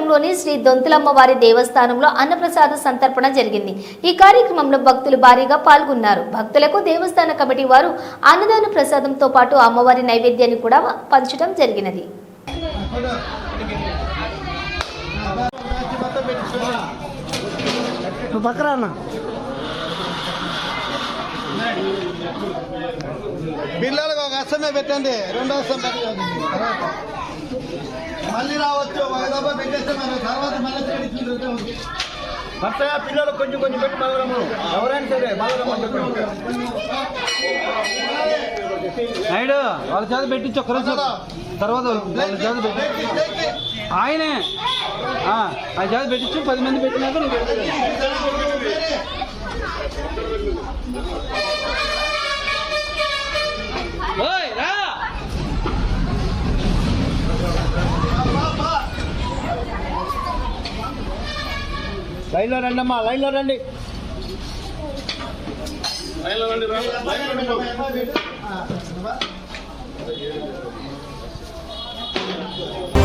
పట్టణంలోని శ్రీ దొంతులమ్మ వారి దేవస్థానంలో అన్నప్రసాద సంతర్పణ జరిగింది. ఈ కార్యక్రమంలో భక్తులు భారీగా పాల్గొన్నారు. భక్తులకు దేవస్థాన కమిటీ వారు అన్నదాన ప్రసాదంతో పాటు అమ్మవారి నైవేద్యాన్ని కూడా పంచడం జరిగినది. నువ్వు అస్తమే పెట్టండి. రెండో అస్తం పెట్టండి. మళ్ళీ రావచ్చు. ఒక దెబ్బ పెట్టేస్తే మన తర్వాత మళ్ళీ పిల్లలు కొంచెం కొంచెం పెట్టి బలరము ఎవరైనా సరే బలరము అని చెప్పండి. నాయుడు వాళ్ళ చేత పెట్టించి ఒక్క రోజు తర్వాత. వాళ్ళ చేత పెట్టి ఆయనే. ఆ, ఆ చేత పెట్టించు పది మంది పెట్టినాక నువ్వు లైన్లో రండి అమ్మా లైన్లో రండి. ఆ,